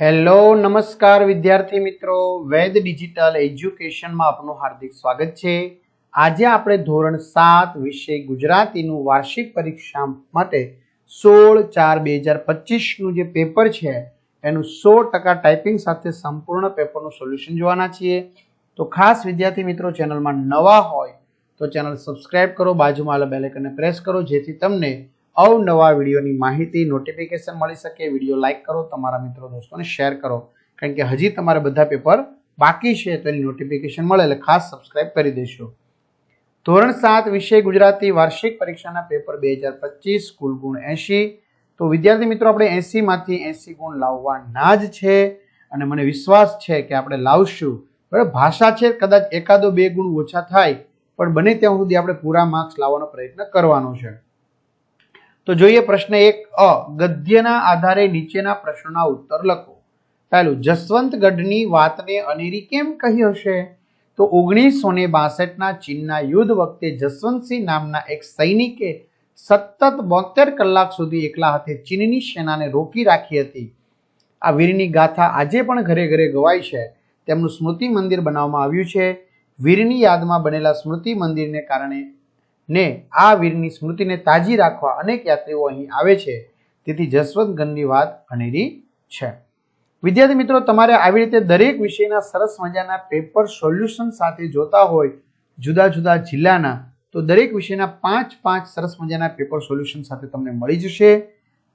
Hello, નમસ્કાર વિદ્યાર્થી મિત્રો. વેદ ડિજિટલ એજ્યુકેશનમાં આપનું હાર્દિક સ્વાગત છે. આજે આપણે ધોરણ સાત વિષય ગુજરાતીનું વાર્ષિક પરીક્ષા માટે સોળ ચાર બે હજાર પચીસનું જે પેપર છે, એનું સો ટકા ટાઈપિંગ સાથે સંપૂર્ણ પેપરનું સોલ્યુશન જોવાના છીએ. તો ખાસ વિદ્યાર્થી મિત્રો, ચેનલમાં નવા હોય તો ચેનલ સબસ્ક્રાઇબ કરો, બાજુમાં આવેલા બેલેકનને પ્રેસ કરો, જેથી તમને અવનવા વિડીયોની માહિતી નોટિફિકેશન મળી શકે, વીડિયો લાઇક કરો, તમારા મિત્રો, દોસ્તોને શેર કરો. કારણ કે હજી તમારે બધા પેપર બાકી છે તો એની નોટિફિકેશન મળે એટલે ખાસ સબસ્ક્રાઇબ કરી દેશો ધોરણ સાત વિષય ગુજરાતી વાર્ષિક પરીક્ષાના પેપર બે હજાર પચીસ, કુલ ગુણ એંશી. તો વિદ્યાર્થી મિત્રો, આપણે એંશીમાંથી એંશી ગુણ લાવવાના જ છે અને મને વિશ્વાસ છે કે આપણે લાવશું. બરાબર ભાષા છે, કદાચ એકાદો બે ગુણ ઓછા થાય, પણ બને ત્યાં સુધી આપણે પૂરા માર્ક્સ લાવવાનો પ્રયત્ન કરવાનો છે. તો જોઈએ પ્રશ્ન એક, અ, ગદ્યના આધારે નીચેના પ્રશ્નોના ઉત્તર લખો. પહેલું, જસવંતગઢની વાતને અનેરી કેમ કહી હશે? તો ઓગણીસો ને બાસઠના ચીનના યુદ્ધ વખતે જસવંતસિંહ નામના એક સૈનિકે સતત બોતેર કલાક સુધી એકલા હાથે ચીનની સેનાને રોકી રાખી હતી. આ વીરની ગાથા આજે પણ ઘરે ઘરે ગવાય છે. તેમનું સ્મૃતિ મંદિર બનાવવામાં આવ્યું છે. વીરની યાદમાં બનેલા સ્મૃતિ મંદિરને કારણે ને આ વીરની સ્મૃતિને તાજી રાખવા અનેક યાત્રીઓ અહીં આવે છે. તેથી જસવંતગઢની વાત અનેરી છે. વિદ્યાર્થી મિત્રો, તમારે આવી રીતે દરેક વિષયના સરસ મજાના પેપર સોલ્યુશન સાથે જોતા હોય જુદા જુદા જિલ્લાના, તો દરેક વિષયના પાંચ પાંચ સરસ મજાના પેપર સોલ્યુશન સાથે તમને મળી જશે.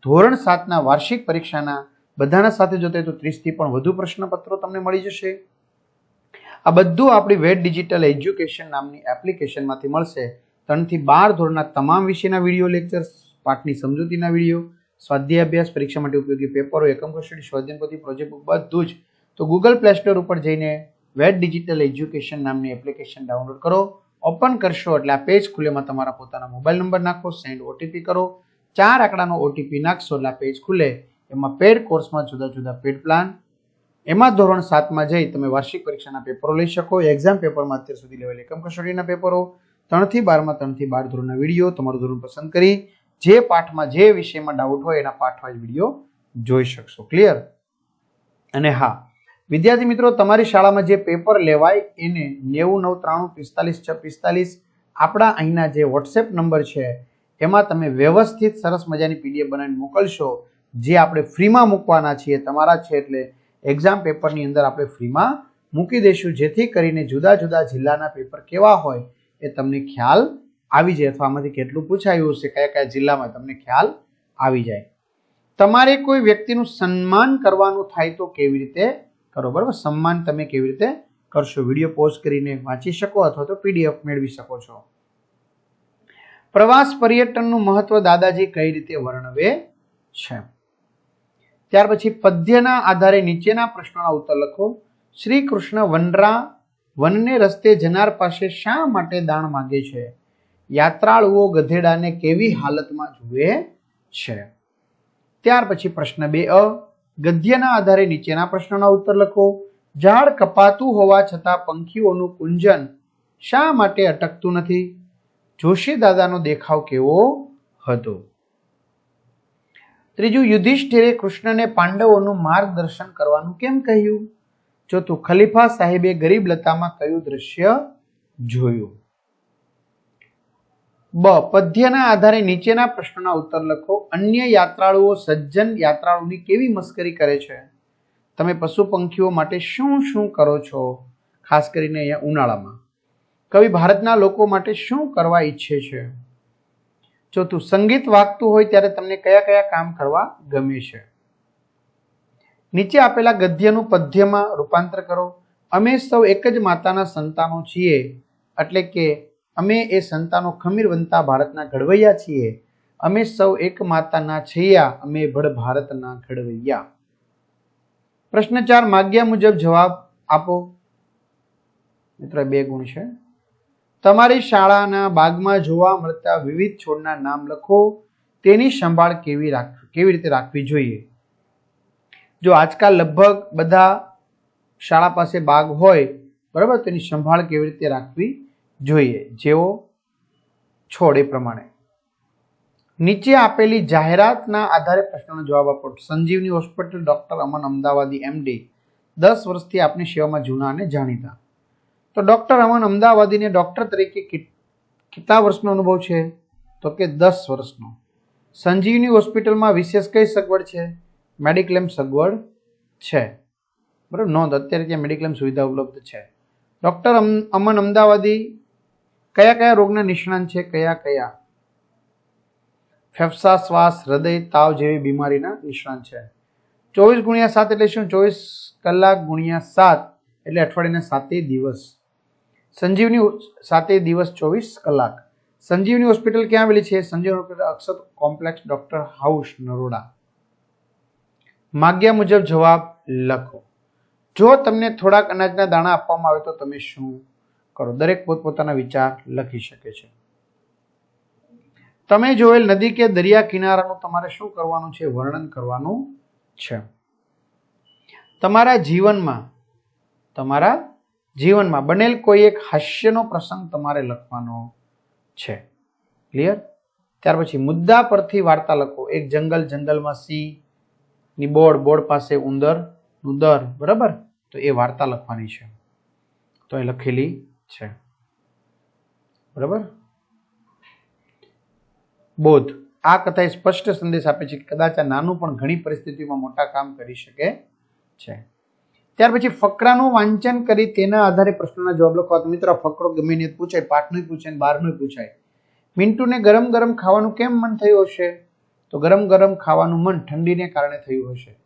ધોરણ સાતના વાર્ષિક પરીક્ષાના બધાના સાથે જોતે તો ત્રીસથી પણ વધુ પ્રશ્નપત્રો તમને મળી જશે. આ બધું આપણી વેટ ડિજિટલ એજ્યુકેશન નામની એપ્લિકેશનમાંથી મળશે. ત્રણથી બાર ધોરણના તમામ વિષયના વીડિયો લેક્ચર્સ, પાઠની સમજૂતીના વીડિયો સ્વાધ્યાય અભ્યાસ પરીક્ષા માટે ઉપયોગી પેપરો, એકમ કસ્ટડી સ્વાધ્યાયપતિ પ્રોજેક્ટ બુક, બધું જ. તો ગૂગલ પ્લે સ્ટોર ઉપર જઈને વેટ ડિજિટલ એજ્યુકેશન નામની એપ્લિકેશન ડાઉનલોડ કરો, ઓપન કરશો એટલે આ પેજ ખુલેમાં તમારા પોતાના મોબાઈલ નંબર નાખો, સેન્ડ ઓટીપી કરો, ચાર આંકડાનો ઓટીપી નાખશો એટલે આ પેજ ખુલે. એમાં પેડ કોર્સમાં જુદા જુદા પેડ પ્લાન એમાં ધોરણ સાતમાં જઈ તમે વાર્ષિક પરીક્ષાના પેપરો લઈ શકો એક્ઝામ પેપરમાં અત્યાર સુધી લેવાયેલ એકમ કસોટીના પેપરો ત્રણથી બારમાં, ત્રણથી બાર ધોરણના વીડિયો તમારું ધોરણ પસંદ કરી જે પાઠમાં જે વિષયમાં ડાઉટ હોય એના પાઠ વાઇઝ વીડિયો જોઈ શકશો. ક્લિયર અને હા, વિદ્યાર્થી મિત્રો, તમારી શાળામાં જે પેપર લેવાય એને નેવું, નવ, ત્રાણું, પિસ્તાલીસ, છ, પિસ્તાલીસ આપણા અહીંના જે વોટ્સએપ નંબર છે, એમાં તમે વ્યવસ્થિત સરસ મજાની પીડીએફ બનાવીને મોકલશો, જે આપણે ફ્રીમાં મૂકવાના છીએ, તમારા છે એટલે એક્ઝામ પેપરની અંદર આપણે ફ્રીમાં મૂકી દઈશું, જેથી કરીને જુદા જુદા જિલ્લાના પેપર કેવા હોય એ તમને ખ્યાલ આવી જાય અથવા આમાંથી કેટલું પૂછાયું હશે, કયા કયા જિલ્લામાં તમને ખ્યાલ આવી જાય. તમારે કોઈ વ્યક્તિનું સન્માન કરવાનું થાય તો કેવી રીતે કરો? બરાબર? સન્માન તમે કેવી રીતે કરશો? વીડિયો પોઝ કરીને વાંચી શકો અથવા તો પીડીએફ મેળવી શકો છો. પ્રવાસ પર્યટનનું મહત્વ દાદાજી કઈ રીતે વર્ણવે છે? ત્યાર પછી પદ્યના આધારે નીચેના પ્રશ્નોના ઉત્તર લખો. શ્રી કૃષ્ણ વનરા વનને રસ્તે જનાર પાસે શા માટે દાણ માંગે છે? યાત્રાળુઓ ગધેડાને કેવી હાલતમાં જુએ છે? ત્યાર પછી પ્રશ્ન બે અ. ગદ્યના આધારે નીચેના પ્રશ્નના ઉત્તર લખો. ઝાડ કપાતું હોવા છતાં પંખીઓનું કુંજન શા માટે અટકતું નથી? જોશી દાદાનો દેખાવ કેવો હતો? ત્રીજું, યુધિષ્ઠિરે કૃષ્ણને પાંડવોનું માર્ગદર્શન કરવાનું કેમ કહ્યું? ચોથું ખલીફા સાહેબે ગરીબ લતામાં કયું દ્રશ્ય જોયું? બ. પદ્યના આધારે નીચેના પ્રશ્નોના ઉત્તર લખો. અન્ય યાત્રાળુઓ સજ્જન યાત્રાળુની કેવી મસ્કરી કરે છે? તમે પશુ પંખીઓ માટે શું શું કરો છો? ખાસ કરીને અહીંયા ઉનાળામાં. કવિ ભારતના લોકો માટે શું કરવા ઈચ્છે છે? ચોથું સંગીત વાગતું હોય ત્યારે તમને કયા કયા કામ કરવા ગમે છે? નીચે આપેલા ગદ્યનું પદ્યમાં રૂપાંતર કરો. અમે સૌ એક જ માતાના સંતાનો છીએ, એટલે કે અમે એ સંતાનો ખમીર બનતા ભારતના ઘડવૈયા છીએ. અમે સૌ એક માતાના છૈયા, અમે ભળ ભારતના ઘડવૈયા. પ્રશ્ન ચાર, માગ્યા મુજબ જવાબ આપો. મિત્ર બે ગુણ છે. તમારી શાળાના બાગમાં જોવા મળતા વિવિધ છોડના નામ લખો. તેની સંભાળ કેવી રાખવી કેવી રીતે રાખવી જોઈએ? જો આજકાલ લગભગ બધા શાળા પાસે બાગ હોય, બરાબર, તેની સંભાળ કેવી રીતે રાખવી જોઈએ? જેઓ છોડ એ પ્રમાણે. નીચે આપેલી જાહેરાતના આધારે પ્રશ્નનો જવાબ આપો. Sanjivani hospital doctor Aman Amdavadi MD દસ વર્ષથી આપની સેવામાં જૂના અને જાણીતા. તો ડોક્ટર અમન અમદાવાદીને ડોક્ટર તરીકે કેટલા વર્ષનો અનુભવ છે? તો કે દસ વર્ષનો. સંજીવની હોસ્પિટલમાં વિશેષ કઈ સગવડ છે? મેડિક્લેમ સગવડ છે. બરાબર? નોંધ. અત્યારે ત્યાં મેડિક્લેમ સુવિધા ઉપલબ્ધ છે. ડૉક્ટર અમ- અમન અમદાવાદી, કયા કયા રોગના નિષ્ણાંત છે? કયા કયા? ફેફસા, શ્વાસ, હૃદય, તાવ જેવી બીમારીના નિષ્ણાંત છે. ચોવીસ ગુણ્યા સાત એટલે શું? ચોવીસ કલાક ગુણ્યા સાત એટલે અઠવાડિયાના સાતે દિવસ. સંજીવની સાતે દિવસ ચોવીસ કલાક. સંજીવની હોસ્પિટલ ક્યાં આવેલી છે? Sanjivani hospital Akshar complex doctor house Naroda. માગ્યા મુજબ જવાબ લખો. જો તમને થોડાક અનાજના દાણા આપવામાં આવે તો તમે શું કરો? દરેક પોતપોતાના વિચાર લખી શકે છે. તમે જોયેલ નદી કે દરિયા કિનારાનું તમારે શું કરવાનું છે? વર્ણન કરવાનું છે. તમારા જીવનમાં તમારા જીવનમાં બનેલ કોઈ એક હાસ્યનો પ્રસંગ તમારે લખવાનો છે. ક્લિયર ત્યાર પછી મુદ્દા પરથી વાર્તા લખો. એક જંગલ જંગલમાં સિંહ ની બોર્ડ બોર્ડ પાસે ઉંદર ઉંદર બરાબર? તો એ વાર્તા લખવાની છે. તો એ લખેલી છે. બરાબર? બોધ, આ કથા એ સ્પષ્ટ સંદેશ આપે છે કે કદાચ આ નાનું પણ ઘણી પરિસ્થિતિમાં મોટા કામ કરી શકે છે. ત્યાર પછી ફકરાનું વાંચન કરી તેના આધારે પ્રશ્નના જવાબ લખવા મિત્રો, ફકરો ગમે પૂછાય પાઠનું પૂછાય બહારનું પૂછાય. મિન્ટુને ગરમ ગરમ ખાવાનું કેમ મન થયું હશે? તો ગરમ ગરમ ખાવાનું મન ઠંડીને કારણે થયું હશે.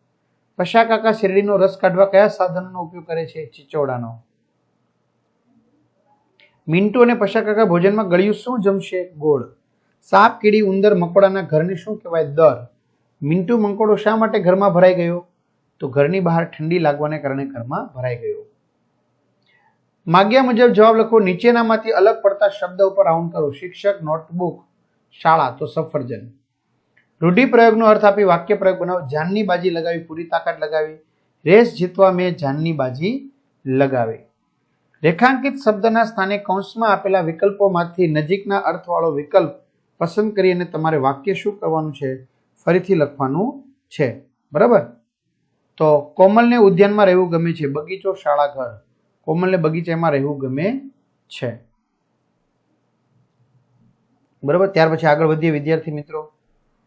પશા કાકા શેરડીનો રસ કાઢવા કયા સાધનનો ઉપયોગ કરે છે ચીચોડાનો? મિન્ટુ અને પશા કાકા ભોજનમાં ગળ્યું શું જમશે? ગોળ. સાપ, કીડી, ઉંદર, મકોડાના ઘરને શું કહેવાય? દર. મિન્ટુ મંકોડો શા માટે ઘરમાં ભરાઈ ગયો? તો ઘરની બહાર ઠંડી લાગવાને કારણે ઘરમાં ભરાઈ ગયો. માગ્યા મુજબ જવાબ લખો, નીચેનામાંથી અલગ પડતા શબ્દ ઉપર રાઉન્ડ કરો. શિક્ષક, નોટબુક, શાળા, તો સફરજન. રૂઢિપ્રયોગનો અર્થ આપી વાક્ય પ્રયોગ બનાવો. જાનની બાજી લગાવી, પૂરી તાકાત લગાવી. રેસ જીતવા મેં જાનની બાજી લગાવી. રેખાંકિત શબ્દના સ્થાને કૌંસમાં આપેલા વિકલ્પોમાંથી નજીકના અર્થવાળો વિકલ્પ પસંદ કરી અને તમારે વાક્ય શું કરવાનું છે, ફરીથી લખવાનું છે. બરાબર? તો કોમલને ઉદ્યાનમાં રહેવું ગમે છે. બગીચો, શાળા, ઘર. કોમલને બગીચામાં રહેવું ગમે છે. બરાબર? ત્યાર પછી આગળ વધીએ. વિદ્યાર્થી મિત્રો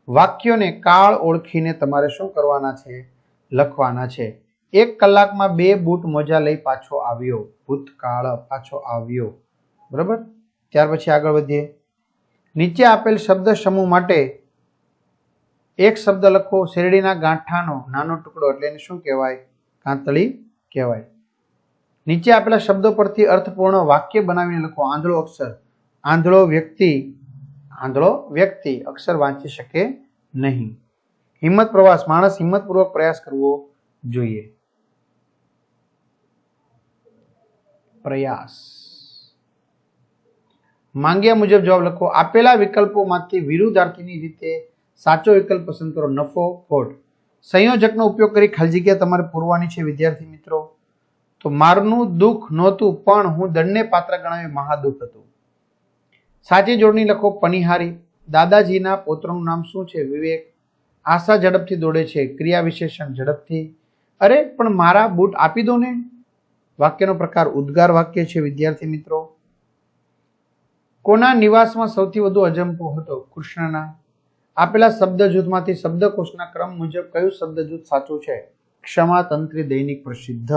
વાક્યોને કાળ ઓળખીને તમારે શું કરવાના છે? લખવાના છે. એક કલાકમાં બે બૂટ મોજા લઈ પાછો આવ્યો. ભૂતકાળ પાછો આવ્યો. બરાબર? ત્યાર પછી આગળ વધીએ. નીચે આપેલ શબ્દ સમૂહ માટે એક શબ્દ લખો. શેરડીના ગાંઠાનો નાનો ટુકડો એટલે એને શું કહેવાય? કાંતળી કહેવાય. નીચે આપેલા શબ્દો પરથી અર્થપૂર્ણ વાક્ય બનાવીને લખો. આંધળો અક્ષર. આંધળો વ્યક્તિ આંધળો વ્યક્તિ અક્ષર વાંચી શકે નહીં. હિંમત પ્રવાસ, માણસ હિંમતપૂર્વક પ્રયાસ કરવો જોઈએ. પ્રયાસ. માંગ્યા મુજબ જવાબ લખો, આપેલા વિકલ્પોમાંથી વિરુદ્ધાર્થીની રીતે સાચો વિકલ્પ પસંદ કરો. નફો ખોટ સંયોજકનો ઉપયોગ કરી ખાલી જગ્યા તમારે પૂરવાની છે, વિદ્યાર્થી મિત્રો. તો મારનું દુઃખ નહોતું, પણ હું દંડને પાત્ર ગણાવી મહાદુઃખ હતું. સાચી જોડણી લખો પનિહારી. દાદાજીના પોત્રનું નામ શું છે? વિવેક. આશા ઝડપથી દોડે છે. ક્રિયા વિશેષણ ઝડપથી. અરે, પણ મારા બૂટ આપી દો ને. વાક્યનો પ્રકાર ઉદ્ગાર વાક્ય છે, વિદ્યાર્થી મિત્રો. કોના નિવાસમાં સૌથી વધુ અજંપો હતો? કૃષ્ણના. આપેલા શબ્દ જૂથમાંથી શબ્દકોશના ક્રમ મુજબ કયું શબ્દ જૂથ સાચું છે? ક્ષમા, તંત્રી, દૈનિક, પ્રસિદ્ધ.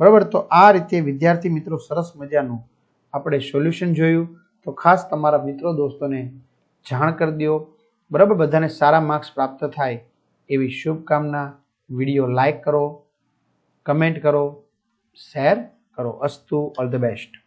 બરાબર? તો આ રીતે વિદ્યાર્થી મિત્રો સરસ મજાનું આપણે સોલ્યુશન જોયું. તો ખાસ તમારા મિત્રો દોસ્તોને જાણ કરી દો. બરાબર? બધાને સારા માર્ક્સ પ્રાપ્ત થાય એવી શુભકામના. વીડિયો લાઈક કરો કમેન્ટ કરો શેર કરો. અસ્તુ ઓલ ધ બેસ્ટ